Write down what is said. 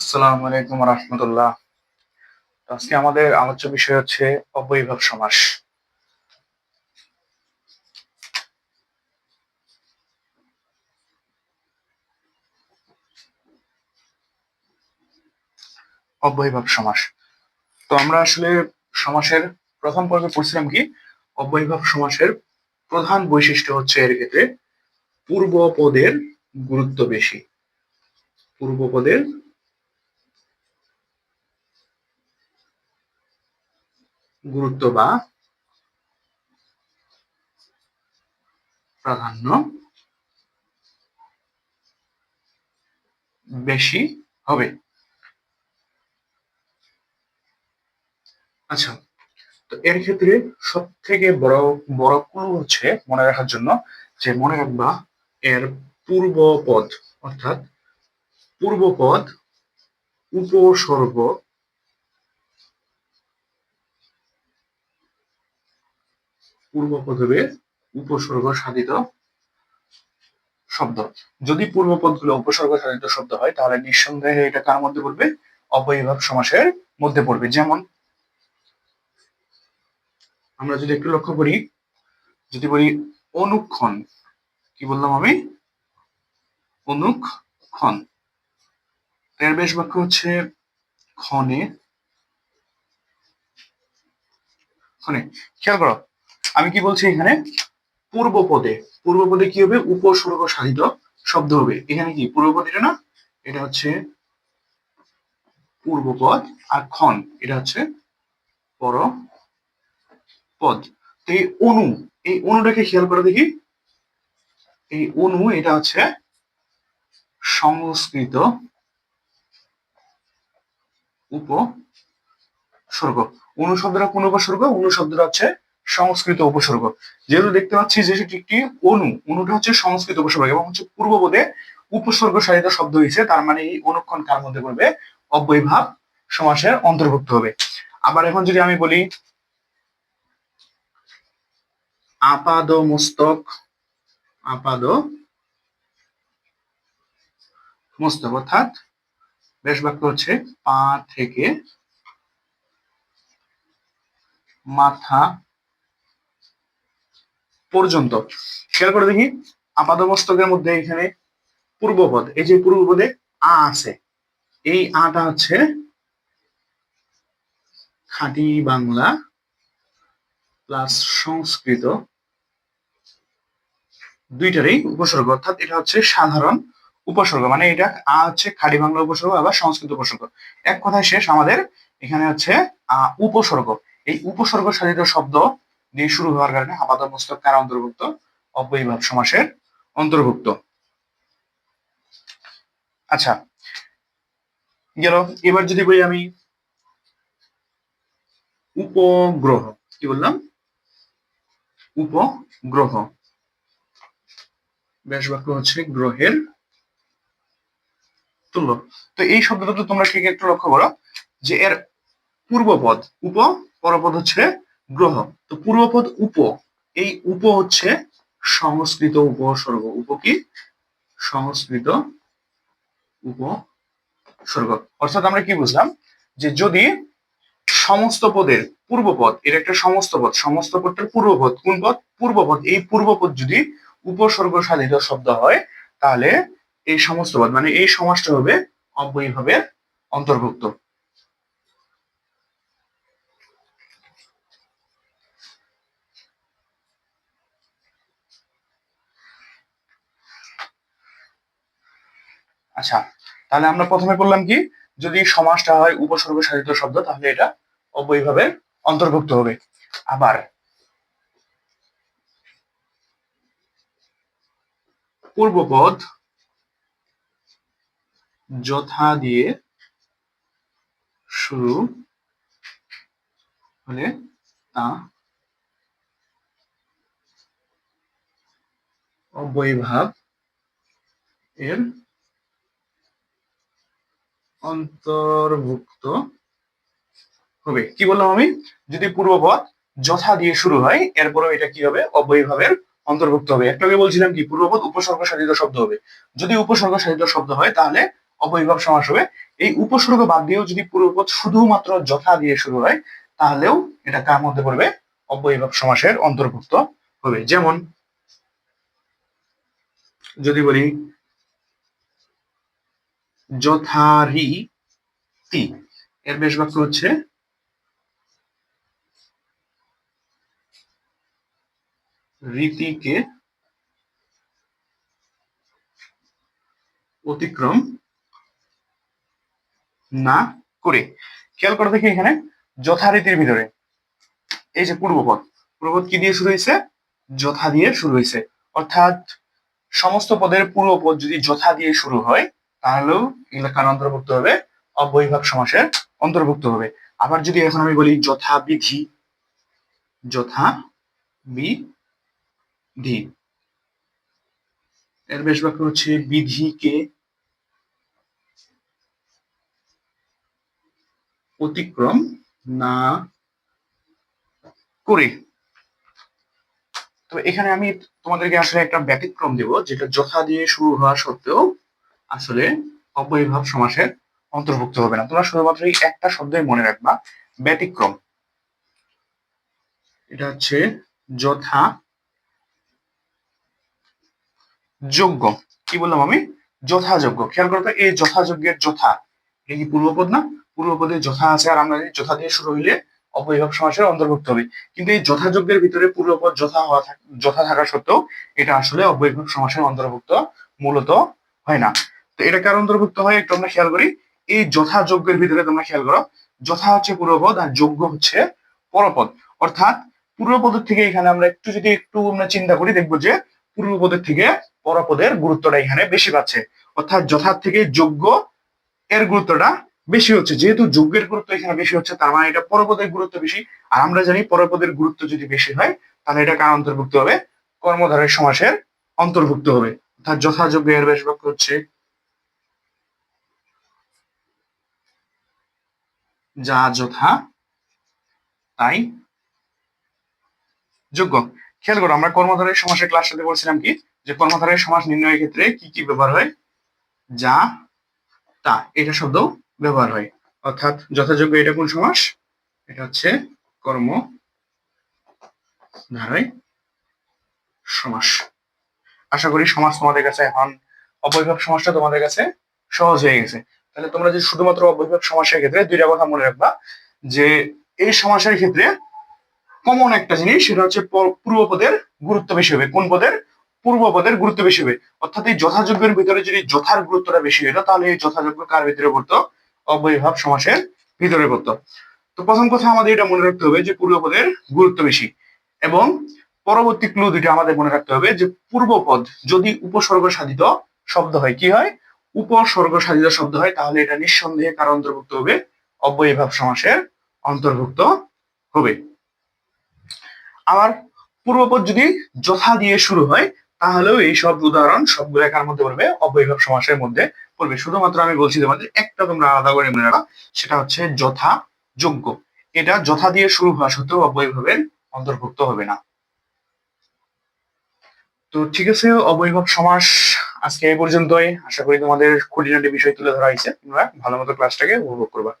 আসসালামু আলাইকুম রহমতুল্লাহ। আজকে আমাদের আলোচ্য বিষয় হচ্ছে অবৈভাব সমাস। অব্যয়ভাব সমাস। তো আমরা আসলে সমাসের প্রথম পর্বে পড়ছিলাম কি অব্যয়ভাব সমাসের প্রধান বৈশিষ্ট্য হচ্ছে এর ক্ষেত্রে পূর্ব পদের গুরুত্ব বেশি। পূর্ব গুরুত্ব বা প্রাধান্য বেশি হবে। আচ্ছা তো এর ক্ষেত্রে সব থেকে বড় বড় ক্লু হচ্ছে মনে রাখার জন্য যে মনে রাখবা এর পূর্ব পদ, অর্থাৎ পূর্ব পদ, উপসর্গ পূর্ব পদবে উপসর্গ সাধিত শব্দ। যদি পূর্ব পদগুলো উপসর্গ সাধিত শব্দ হয়, তাহলে নিঃসন্দেহে এটা কার মধ্যে পড়বে? অবয়ভাব সমাসের মধ্যে পড়বে। যেমন আমরা যদি একটু লক্ষ্য করি, যদি বলি অনুক্ষণ, কি বললাম আমি? অনুক্ষণ। এর বেশ বাক্য হচ্ছে ক্ষণে। ক্ষণে। খেয়াল করো আমি কি বলছি এখানে? পূর্ব পদে পূর্ব পদে কি হবে উপসর্গ সাধিত শব্দ হবে। এখানে কি? পূর্ব পদ এটা না? এটা হচ্ছে পূর্বপদ আর ক্ষণ এটা হচ্ছে পর পদ তো এই অনু, এই অনুটাকে খেয়াল করে দেখি। এই অনু, এটা হচ্ছে সংস্কৃত উপসর্গ অনু শব্দটা কোন উপসর্গ অনু শব্দটা হচ্ছে সংস্কৃত উপসর্গ। যেহেতু দেখতে পাচ্ছি যে সেটি একটি অনু, অনুটা হচ্ছে সংস্কৃত উপসর্গ এবং হচ্ছে পূর্ববোধে উপসর্গ সারিত শব্দ হয়েছে, তার মানে এই অনুক্ষণ কার মধ্যে পড়বে? অব্যয়ভাব সমাসের অন্তর্ভুক্ত হবে। আবার এখন যদি আমি বলি আপাদ মস্তক আপাদ মস্তক অর্থাৎ বেশ বাক্য হচ্ছে পা থেকে মাথা পর্যন্ত। খেয়াল করে দেখি, আপাদমস্তকের মধ্যে এখানে পূর্বপদ, এই যে পূর্বপদে আ আছে। এই আটা হচ্ছে খাঁটি বাংলা প্লাস সংস্কৃত দুইটারই উপসর্গ। অর্থাৎ এটা হচ্ছে সাধারণ উপসর্গ মানে এটা আ হচ্ছে খাঁটি বাংলা উপসর্গ আবার সংস্কৃত উপসর্গ। এক কথায় শেষ, আমাদের এখানে হচ্ছে উপসর্গ। এই উপসর্গ সাধিত শব্দ দিয়ে শুরু হওয়ার কারণে আপাত মস্তক কার অন্তর্ভুক্ত? অব্যয়ভাব সমাসের অন্তর্ভুক্ত। আচ্ছা গেল। এবার যদি বলি আমি উপগ্রহ, কি বললাম? উপগ্রহ। ব্যাস বাক্য হচ্ছে গ্রহের তুল্য। তো এই শব্দটা তো তোমরা ঠিক একটু লক্ষ্য করো যে এর পূর্বপদ উপ পরপদ হচ্ছে গ্রহ। তো পূর্বপদ উপ, এই উপ হচ্ছে সংস্কৃত উপসর্গ। উপ কি? সংস্কৃত উপসর্গ। অর্থাৎ আমরা কি বুঝলাম? যে যদি সমস্ত পদের পূর্বপদ, এর একটা সমস্ত পদ, সমস্ত পদটার পূর্বপদ, কোন পদ? পূর্বপদ। এই পূর্বপদ যদি উপসর্গ সাধিত শব্দ হয়, তাহলে এই সমস্ত পদ মানে এই সমাসটা হবে অব্যয়ভাবের অন্তর্ভুক্ত। আচ্ছা তাহলে আমরা প্রথমে করলাম কি? যদি সমাসটা হয় উপসর্গ সাধিত শব্দ, তাহলে এটা অবৈভাবে অন্তর্ভুক্ত হবে। আবার পূর্বপদ যথা দিয়ে শুরু হলে তা অবৈভাব এর অন্তর্ভুক্ত হবে। কি বললাম আমি? যদি পূর্বপদ যথা দিয়ে শুরু হয়, এরপরেও এটা কি হবে? অব্যয়ভাবের অন্তর্ভুক্ত হবে। একটাকে বলছিলাম কি, পূর্বপদ উপসর্গ সাধিত শব্দ হবে। যদি উপসর্গ সাধিত শব্দ হয়, তাহলে অবৈভাব সমাস হবে। এই উপসর্গ বাদ দিয়েও যদি পূর্বপদ শুধুমাত্র যথা দিয়ে শুরু হয়, তাহলেও এটা কার মধ্যে পড়বে? অবৈভাব সমাসের অন্তর্ভুক্ত হবে। যেমন, যদি বলি যথারীতি এর বেশ বাক্য হচ্ছে, রীতিকে অতিক্রম না করে। খেয়াল করে দেখি এখানে, যথারীতির ভিতরে। এই যে পূর্বপদ পূর্বপদ কি দিয়ে শুরু হয়েছে? যথা দিয়ে শুরু হয়েছে। অর্থাৎ, সমস্ত পদের পূর্বপদ যদি যথা দিয়ে শুরু হয় তাহলেও এগুলো অন্তর্ভুক্ত হবে? অবৈভাব সমাসের অন্তর্ভুক্ত হবে। আবার যদি এখন আমি বলি যথাবিধি যথা বিধি এর বেশ বাক্য হচ্ছে বিধিকে অতিক্রম না করে। তো এখানে আমি তোমাদেরকে আসলে একটা ব্যতিক্রম দেব, যেটা যথা দিয়ে শুরু হওয়া সত্ত্বেও আসলে অব্যয়ভাব সমাসের অন্তর্ভুক্ত হবে না। তোমরা শুধুমাত্র এই একটা শব্দই মনে রাখবা, ব্যতিক্রম। এটা হচ্ছে যথা যোগ্য। কি বললাম আমি? যথাযোগ্য। খেয়াল করো তো, এই যথাযোগ্যের যথা এটা কি পূর্বপদ না? পূর্বপদে যথা আছে আর আমরা যথা দিয়ে শুরু হইলে অবৈভাব সমাসের অন্তর্ভুক্ত হবে। কিন্তু এই যথাযোগ্যের ভিতরে পূর্বপদ যথা হওয়া যথা থাকা সত্ত্বেও এটা আসলে অবৈভাব সমাসের অন্তর্ভুক্ত মূলত হয় না। তো এটা কার অন্তর্ভুক্ত হয়? একটু আমরা খেয়াল করি। এই যথাযোগ্যের ভিতরে তোমরা খেয়াল করো। যথা হচ্ছে পূর্বপদ আর যোগ্য হচ্ছে পরপদ। অর্থাৎ পূর্বপদের থেকে এখানে আমরা একটু যদি একটু আমরা চিন্তা করি, দেখব যে পূর্বপদের থেকে পরপদের গুরুত্বটা এখানে বেশি পাচ্ছে। অর্থাৎ যথার থেকে যোগ্য এর গুরুত্বটা বেশি হচ্ছে। যেহেতু যোগ্যের গুরুত্ব এখানে বেশি হচ্ছে, তার মানে এটা পরপদের গুরুত্ব বেশি। আর আমরা জানি পরপদের গুরুত্ব যদি বেশি হয়, তাহলে এটা কার অন্তর্ভুক্ত হবে? কর্মধারের সমাসের অন্তর্ভুক্ত হবে। অর্থাৎ যথাযোগ্য এর বেশ বাক্য হচ্ছে যা যথা তাই যোগ্য। খেয়াল করো, আমরা কর্মধারের সমাসের ক্লাস সাথে বলছিলাম কি? যে কর্মধারের সমাস নির্ণয়ের ক্ষেত্রে কি কি ব্যবহার হয়? যা, তা, এটা শব্দ ব্যবহার হয়। অর্থাৎ যথাযোগ্য এটা কোন সমাস? এটা হচ্ছে কর্ম ধারায় সমাস। আশা করি সমাজ তোমাদের কাছে এখন, অবৈভাব সমাসটা তোমাদের কাছে সহজ হয়ে গেছে। তাহলে তোমরা যে শুধুমাত্র অবৈভাব সমাসের ক্ষেত্রে দুইটা কথা মনে রাখবা, যে এই সমাসের ক্ষেত্রে কমন একটা জিনিস, সেটা হচ্ছে পূর্বপদের গুরুত্ব বেশি হবে। কোন পদের? পূর্বপদের গুরুত্ব বেশি হবে। অর্থাৎ এই যথাযোগ্যের ভিতরে যদি যথার গুরুত্বটা বেশি হতো তাহলে এই যথাযোগ্য কার ভিতরে পড়তো? অবৈভাব সমাসের ভিতরে পড়তো। তো প্রথম কথা আমাদের এটা মনে রাখতে হবে যে পূর্বপদের গুরুত্ব বেশি। এবং পরবর্তী ক্লু দুইটা আমাদের মনে রাখতে হবে যে পূর্বপদ যদি উপসর্গ সাধিত শব্দ হয়, কি হয়? উপসর্গ সাধিত শব্দ হয়, তাহলে এটা নিঃসন্দেহে কার অন্তর্ভুক্ত হবে? অব্যয়ভাব সমাসের অন্তর্ভুক্ত হবে। আবার পূর্বপদ যদি যথা দিয়ে শুরু হয়, তাহলেও এই সব উদাহরণ সবগুলো একার মধ্যে পড়বে অবৈভাব সমাসের মধ্যে পড়বে। শুধুমাত্র আমি বলছি তোমাদের একটা তোমরা আলাদা করে মনে রাখা সেটা হচ্ছে যথা যোগ্য। এটা যথা দিয়ে শুরু হওয়া সত্ত্বেও অবৈভাবের অন্তর্ভুক্ত হবে না। তো ঠিক আছে অবৈভব সমাস আজকে এই পর্যন্তই। আশা করি তোমাদের খুঁটিনাটি বিষয় তুলে ধরা হয়েছে। তোমরা ভালো মতো ক্লাসটাকে উপভোগ করবা।